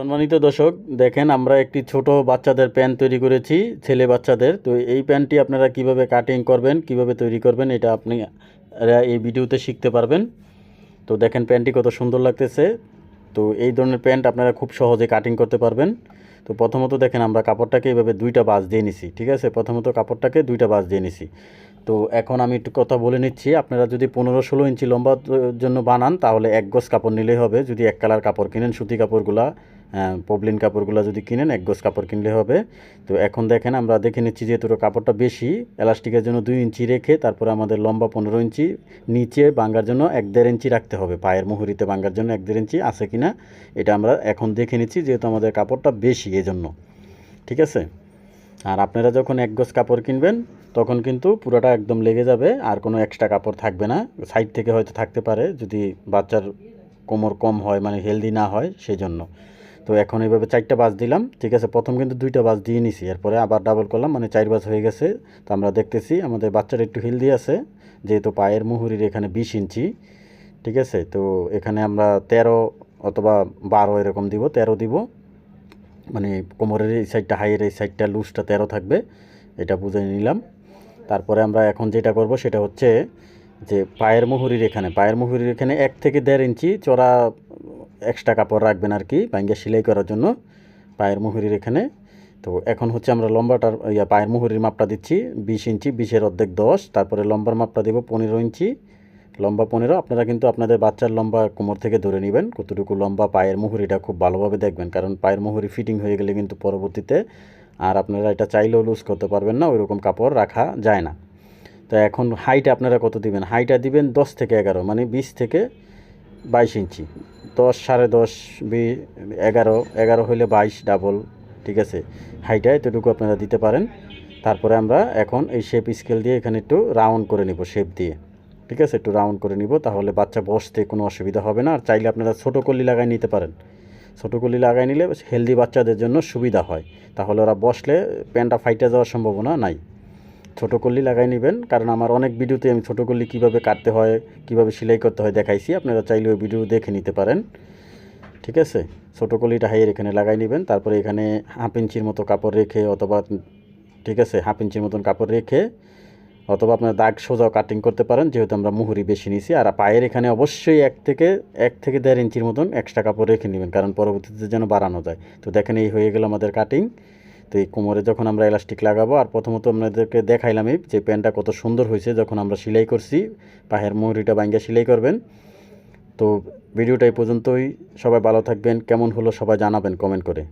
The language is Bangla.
সম্মানিত দর্শক, দেখেন আমরা একটি ছোট বাচ্চাদের প্যান্ট তৈরি করেছি, ছেলে বাচ্চাদের। তো এই প্যান্টটি আপনারা কীভাবে কাটিং করবেন, কীভাবে তৈরি করবেন, এটা আপনি এই ভিডিওতে শিখতে পারবেন। তো দেখেন প্যান্টটি কত সুন্দর লাগতেছে। তো এই ধরনের প্যান্ট আপনারা খুব সহজে কাটিং করতে পারবেন। তো প্রথমত দেখেন আমরা কাপড়টাকে এইভাবে দুইটা বাস দিয়ে নিছি, ঠিক আছে? প্রথমত কাপড়টাকে দুইটা বাস দিয়ে নিছি। তো এখন আমি একটু কথা বলে নিচ্ছি। আপনারা যদি পনেরো ষোলো ইঞ্চি লম্বা জন্য বানান, তাহলে এক গজ কাপড় নিলেই হবে। যদি এক কালার কাপড় কিনেন, সুতি কাপড়গুলা পবলিন কাপড়গুলো যদি কিনেন, এক গজ কাপড় কিনলে হবে। তো এখন দেখেন, আমরা দেখে নিচ্ছি যেহেতু কাপড়টা বেশি, এলাস্টিকের জন্য দুই ইঞ্চি রেখে তারপরে আমাদের লম্বা পনেরো ইঞ্চি নিচে বাঙ্গার জন্য এক দেড় ইঞ্চি রাখতে হবে। পায়ের মুহুরিতে বাঙ্গার জন্য এক দেড় ইঞ্চি আছে কি না এটা আমরা এখন দেখে নিচ্ছি যেহেতু আমাদের কাপড়টা বেশি এজন্য। ঠিক আছে? আর আপনারা যখন এক গজ কাপড় কিনবেন তখন কিন্তু পুরোটা একদম লেগে যাবে, আর কোনো এক্সট্রা কাপড় থাকবে না। সাইড থেকে হয়তো থাকতে পারে, যদি বাচ্চার কোমর কম হয় মানে হেলদি না হয় সেই জন্য তো এখন এইভাবে চারটা বাস দিলাম, ঠিক আছে? প্রথম কিন্তু দুইটা বাস দিয়ে নিছি, এরপরে আবার ডাবল করলাম মানে চার বাস হয়ে গেছে। তো আমরা দেখতেছি, আমাদের বাচ্চার একটু হেলদি আছে, যেহেতু পায়ের মুহুরির এখানে বিশ ইঞ্চি, ঠিক আছে? তো এখানে আমরা তেরো অথবা বারো এরকম দিব, তেরো দিব। মানে কোমরের এই সাইডটা হাইয়ের এই সাইডটা লুজটা তেরো থাকবে, এটা বুঝে নিলাম। তারপরে আমরা এখন যেটা করব সেটা হচ্ছে যে পায়ের মুহুরির এখানে, পায়ের মুহুরির এখানে এক থেকে দেড় ইঞ্চি চড়া এক্সট্রা কাপড় রাখবেন আর কি ব্যাঙ্গে সেলাই করার জন্য পায়ের মুহুরির এখানে। তো এখন হচ্ছে আমরা লম্বাটার ইয়া পায়ের মুহুরির মাপটা দিচ্ছি, বিশ ইঞ্চি, বিশের অর্ধেক দশ, তারপরে লম্বার মাপটা দেবো পনেরো ইঞ্চি। লম্বা পনেরো, আপনারা কিন্তু আপনাদের বাচ্চার লম্বা কোমর থেকে ধরে নেবেন, কতটুকু লম্বা পায়ের মুহুরিটা খুব ভালোভাবে দেখবেন, কারণ পায়ের মুহুরি ফিটিং হয়ে গেলে কিন্তু পরবর্তীতে আর আপনারা এটা চাইলেও লুজ করতে পারবেন না, ওইরকম কাপড় রাখা যায় না। তো এখন হাইট আপনারা কত দিবেন? হাইটা দিবেন দশ থেকে এগারো মানে বিশ থেকে বাইশ ইঞ্চি। দশ সাড়ে দশ, বি, এগারো এগারো হইলে বাইশ ডাবল ঠিক আছে? হাইটা এতটুকু আপনারা দিতে পারেন। তারপরে আমরা এখন এই শেপ স্কেল দিয়ে এখানে একটু রাউন্ড করে নিব শেপ দিয়ে। ঠিক আছে? একটু রাউন্ড করে নিব, তাহলে বাচ্চা বসতে কোনো অসুবিধা হবে না। আর চাইলে আপনারা ছোটো কলি লাগাই নিতে পারেন। ছোটো কলি লাগাই নিলে হেলদি বাচ্চাদের জন্য সুবিধা হয়। তাহলে ওরা বসলে প্যান্টটা ফাইটে যাওয়ার সম্ভাবনা নাই। ছোটো কলি লাগাই নেবেন, কারণ আমার অনেক ভিডিওতে আমি ছোটো কলি কীভাবে কাটতে হয়, কীভাবে সেলাই করতে হয় দেখাইছি। আপনারা চাইলে ওই ভিডিও দেখে নিতে পারেন। ঠিক আছে? ছোটো কলিটা হাইয়ের এখানে লাগাই নেবেন, তারপরে এখানে হাফ ইঞ্চির মতো কাপড় রেখে অথবা, ঠিক আছে, হাফ ইঞ্চির মতন কাপড় রেখে অথবা আপনার দাগ সোজাও কাটিং করতে পারেন, যেহেতু আমরা মুহুরি বেশি নিছি। আর পায়ের এখানে অবশ্যই এক থেকে এক থেকে দেড় ইঞ্চির মতন এক্সট্রা কাপড় রেখে নেবেন, কারণ পরবর্তীতে যেন বাড়ানো যায়। তো দেখেন, এই হয়ে গেল আমাদের কাটিং তো এই কোমরে যখন আমরা এলাস্টিক লাগাবো, আর প্রথমত আপনাদেরকে দেখাইলাম এই যে প্যান্টটা কত সুন্দর হয়েছে যখন আমরা সেলাই করছি, পায়ের মুহুরিটা বাইঙ্গা সেলাই করবেন। তো ভিডিওটা এই পর্যন্তই। সবাই ভালো থাকবেন। কেমন হলো সবাই জানাবেন কমেন্ট করে।